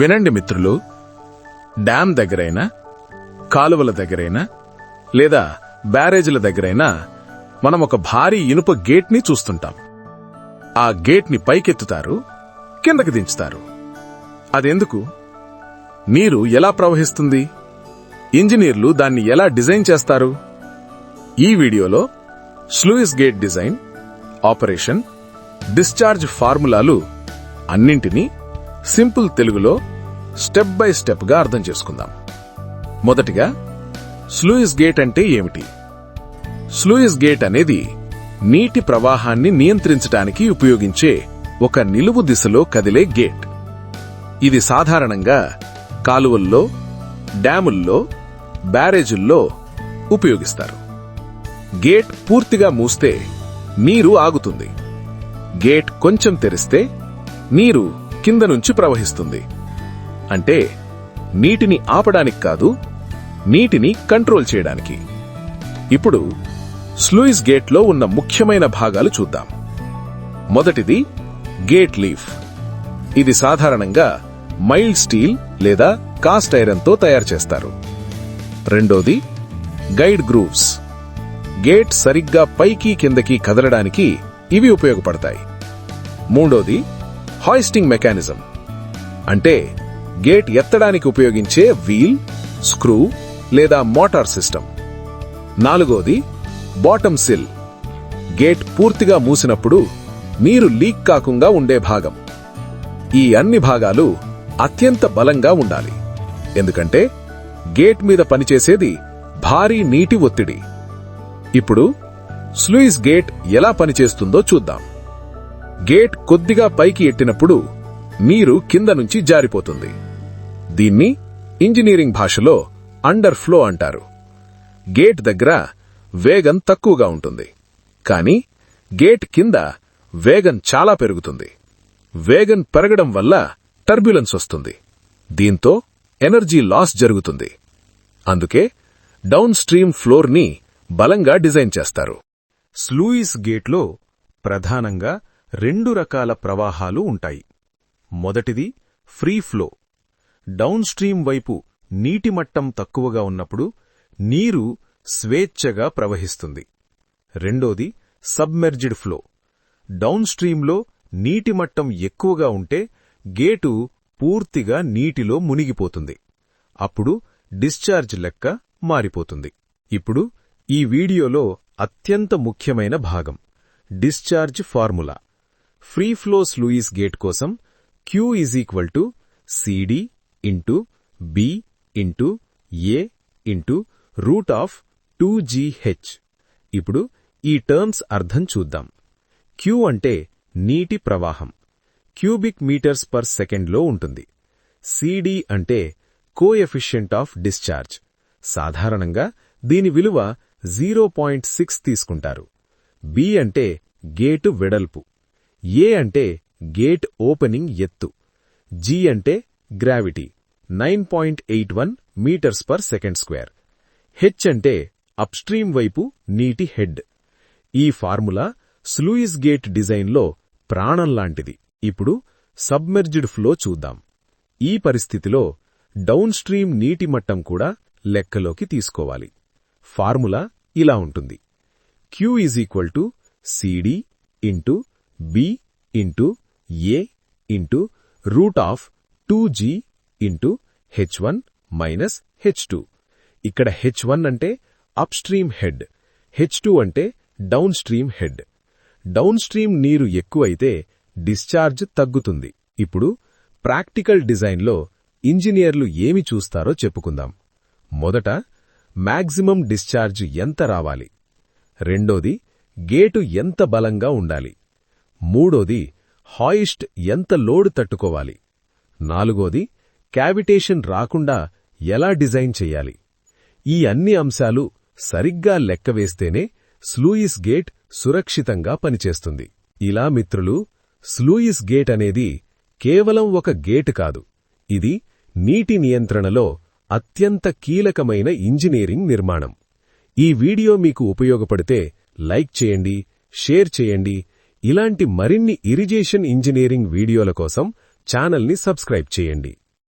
వినండి మిత్రులు డ్యామ్ దగ్గరైనా కాలువల దగ్గరైనా లేదా బ్యారేజీల దగ్గరైనా మనం ఒక భారీ ఇనుప గేట్ని చూస్తుంటాం. ఆ గేట్ని పైకెత్తుతారు కిందకి దించుతారు. అదెందుకు? నీరు ఎలా ప్రవహిస్తుంది? ఇంజనీర్లు దాన్ని ఎలా డిజైన్ చేస్తారు? ఈ వీడియోలో sluice gate design operation discharge ఫార్ములాలు అన్నింటినీ సింపుల్ తెలుగులో స్టెప్ బై స్టెప్గా అర్థం చేసుకుందాం. మొదటిగా స్లూయిస్ గేట్ అంటే ఏమిటి? స్లూయిస్ గేట్ అనేది నీటి ప్రవాహాన్ని నియంత్రించడానికి ఉపయోగించే ఒక నిలువు దిశలో కదిలే గేట్ ఇది సాధారణంగా కాలువల్లో డ్యాముల్లో బ్యారేజుల్లో ఉపయోగిస్తారు. గేట్ పూర్తిగా మూస్తే నీరు ఆగుతుంది. గేట్ కొంచెం తెరిస్తే నీరు కింద నుంచి ప్రవహిస్తుంది. అంటే నీటిని ఆపడానికి కాదు నీటిని కంట్రోల్ చేయడానికి. ఇప్పుడు స్లూయిస్ గేట్లో ఉన్న ముఖ్యమైన భాగాలు చూద్దాం. మొదటిది గేట్ లీఫ్. ఇది సాధారణంగా మైల్డ్ స్టీల్ లేదా కాస్ట్ ఐరన్తో తయారు చేస్తారు. రెండోది గైడ్ గ్రూవ్స్. గేట్ సరిగ్గా పైకి కిందకి కదలడానికి ఇవి ఉపయోగపడతాయి. మూడోది హాయిస్టింగ్ మెకానిజం. అంటే గేట్ ఎత్తడానికి ఉపయోగించే వీల్ స్క్రూ లేదా మోటార్ సిస్టమ్. నాలుగోది బాటమ్ సిల్. గేట్ పూర్తిగా మూసినప్పుడు నీరు లీక్ కాకుండా ఉండే భాగం. ఈ అన్ని భాగాలు అత్యంత బలంగా ఉండాలి. ఎందుకంటే గేట్ మీద పనిచేసేది భారీ నీటి ఒత్తిడి. ఇప్పుడు స్లూయిస్ గేట్ ఎలా పనిచేస్తుందో చూద్దాం. గేట్ కొద్దిగా పైకి ఎట్టినప్పుడు నీరు కింద నుంచి జారిపోతుంది. దీన్ని ఇంజనీరింగ్ భాషలో అండర్ ఫ్లో అంటారు. గేట్ దగ్గర వేగం తక్కువగా ఉంటుంది. కానీ గేట్ కింద వేగం చాలా పెరుగుతుంది. వేగం పెరగడం వల్ల టర్బ్యులెన్స్ వస్తుంది. దీంతో ఎనర్జీ లాస్ జరుగుతుంది. అందుకే డౌన్ స్ట్రీమ్ ఫ్లోర్ని బలంగా డిజైన్ చేస్తారు. స్లూయిస్ గేట్లో ప్రధానంగా రెండు రకాల ప్రవాహాలు ఉంటాయి. మొదటిది ఫ్రీ ఫ్లో. డౌన్ స్ట్రీమ్ వైపు నీటి మట్టం తక్కువగా ఉన్నప్పుడు నీరు స్వేచ్ఛగా ప్రవహిస్తుంది. రెండోది సబ్మెర్జిడ్ ఫ్లో. డౌన్ స్ట్రీమ్లో నీటి మట్టం ఎక్కువగా ఉంటే గేటు పూర్తిగా నీటిలో మునిగిపోతుంది. అప్పుడు డిశ్చార్జ్ లెక్క మారిపోతుంది. ఇప్పుడు ఈ వీడియోలో అత్యంత ముఖ్యమైన భాగం discharge formula. Free flow sluice gate కోసం Q is equal to CD into B into A into root of two GH ఇప్పుడు ఈ టర్మ్స్ అర్థం చూద్దాం. క్యూ అంటే నీటి ప్రవాహం. క్యూబిక్ మీటర్స్ పర్ సెకండ్లో ఉంటుంది. సిడి అంటే కోఎఫిషియంట్ ఆఫ్ డిశ్చార్జ్ సాధారణంగా దీని విలువ జీరో పాయింట్ సిక్స్ తీసుకుంటారు. బి అంటే గేటు వెడల్పు. ఏ అంటే గేట్ ఓపెనింగ్ ఎత్తు జి అంటే gravity nine point eight one metres per second square. H అంటే అప్స్ట్రీమ్ వైపు నీటి హెడ్. ఈ ఫార్ములా స్లూయిస్ గేట్ డిజైన్లో ప్రాణంలాంటిది ఇప్పుడు సబ్మెర్జ్డ్ ఫ్లో చూద్దాం. ఈ పరిస్థితిలో డౌన్ స్ట్రీమ్ నీటి మట్టం కూడా లెక్కలోకి తీసుకోవాలి. ఫార్ములా ఇలా ఉంటుంది. Q is equal to CD into B into A into root of two G into H one minus H two ఇక్కడ హెచ్ వన్ అంటే upstream head H two అంటే downstream head downstream నీరు ఎక్కువైతే discharge తగ్గుతుంది. ఇప్పుడు practical డిజైన్లో ఇంజనీర్లు ఏమి చూస్తారో చెప్పుకుందాం. మొదట మ్యాక్సిమం డిశ్చార్జ్ ఎంత రావాలి? రెండోది గేటు ఎంత బలంగా ఉండాలి? మూడోది హాయిస్ట్ ఎంత లోడ్ తట్టుకోవాలి. నాలుగోది క్యావిటేషన్ రాకుండా ఎలా డిజైన్ చెయ్యాలి ఈ అన్ని అంశాలు సరిగ్గా లెక్కవేస్తేనే స్లూయిస్ గేట్ సురక్షితంగా పనిచేస్తుంది. ఇలా మిత్రులు స్లూయిస్ గేట్ అనేది కేవలం ఒక గేట్ కాదు. ఇది నీటి నియంత్రణలో అత్యంత కీలకమైన ఇంజనీరింగ్ నిర్మాణం. ఈ వీడియో మీకు ఉపయోగపడితే లైక్ చేయండి షేర్ చేయండి ఇలాంటి మరిన్ని ఇరిగేషన్ ఇంజనీరింగ్ వీడియోల కోసం ఛానల్ని సబ్స్క్రైబ్ చేయండి.